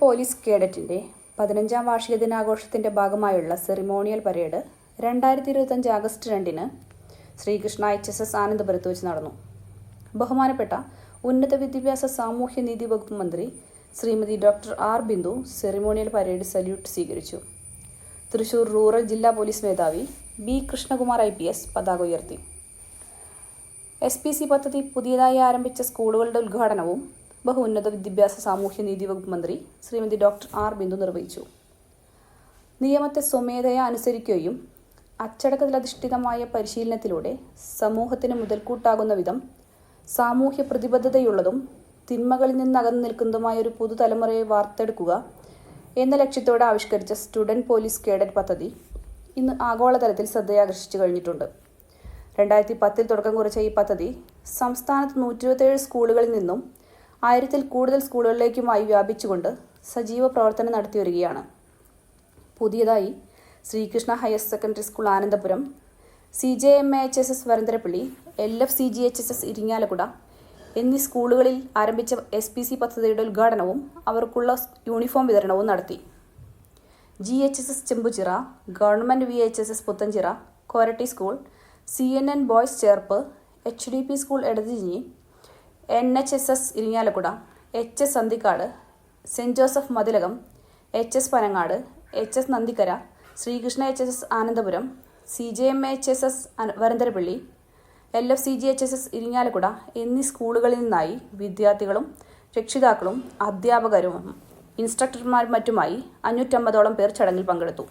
Police കേഡറ്റിന്റെ പതിനഞ്ചാം വാർഷിക ദിനാഘോഷത്തിന്റെ ഭാഗമായുള്ള സെറിമോണിയൽ പരേഡ് രണ്ടായിരത്തി ഇരുപത്തഞ്ച് ആഗസ്റ്റ് രണ്ടിന് ശ്രീകൃഷ്ണ എച്ച് എസ് എസ് ആനന്ദപുരത്ത് വെച്ച് നടന്നു. ബഹുമാനപ്പെട്ട ഉന്നത വിദ്യാഭ്യാസ സാമൂഹ്യ നീതി വകുപ്പ് മന്ത്രി Shrimati doctor R. Bindu ceremonial parade salute സ്വീകരിച്ചു. തൃശൂർ റൂറൽ ജില്ലാ പോലീസ് മേധാവി B. Krishnakumar I P S പതാക ഉയർത്തി. എസ് പി സി പദ്ധതി പുതിയതായി ആരംഭിച്ച സ്കൂളുകളുടെ ഉദ്ഘാടനവും ബഹു ഉന്നത വിദ്യാഭ്യാസ സാമൂഹ്യ നീതി വകുപ്പ് മന്ത്രി ശ്രീമതി ഡോക്ടർ ആർ ബിന്ദു നിർവഹിച്ചു. നിയമത്തെ സ്വമേധയാ അനുസരിക്കുകയും അച്ചടക്കത്തിലധിഷ്ഠിതമായ പരിശീലനത്തിലൂടെ സമൂഹത്തിന് മുതൽക്കൂട്ടാകുന്ന വിധം സാമൂഹ്യ പ്രതിബദ്ധതയുള്ളതും തിന്മകളിൽ നിന്ന് അകന്നു നിൽക്കുന്നതുമായ ഒരു പുതുതലമുറയെ വാർത്തെടുക്കുക എന്ന ലക്ഷ്യത്തോടെ ആവിഷ്കരിച്ച സ്റ്റുഡന്റ് പോലീസ് കേഡറ്റ് പദ്ധതി ഇന്ന് ആഗോളതലത്തിൽ ശ്രദ്ധയാകർഷിച്ചു കഴിഞ്ഞിട്ടുണ്ട്. രണ്ടായിരത്തി പത്തിൽ തുടക്കം കുറിച്ച ഈ പദ്ധതി സംസ്ഥാനത്ത് നൂറ്റിരുപത്തേഴ് സ്കൂളുകളിൽ നിന്നും ആയിരത്തിൽ കൂടുതൽ സ്കൂളുകളിലേക്കുമായി വ്യാപിച്ചുകൊണ്ട് സജീവ പ്രവർത്തനം നടത്തി വരികയാണ് പുതിയതായി Sreekrishna higher secondary school Anandapuram C J M A H S S Varantharappilly L F C G H S S Irinjalakuda എന്നീ സ്കൂളുകളിൽ ആരംഭിച്ച എസ് പി സി പദ്ധതിയുടെ ഉദ്ഘാടനവും അവർക്കുള്ള യൂണിഫോം വിതരണവും നടത്തി. G H S S Chembuchira government V H S S Puthanchira Koratty school C N N boys Cherpu H D P school Edathirinji N H S S Irinjalakuda H S Santhikkad saint Joseph Mathilakam H S Panangad H S Nandikkara Sreekrishna H S S Anandapuram C J M H S S Varantharappilly L F C G H S S Irinjalakuda എന്നീ സ്കൂളുകളിൽ നിന്നായി വിദ്യാർത്ഥികളും രക്ഷിതാക്കളും അധ്യാപകരും ഇൻസ്ട്രക്ടർമാരും മറ്റുമായി അഞ്ഞൂറ്റമ്പതോളം പേർ ചടങ്ങിൽ പങ്കെടുത്തു.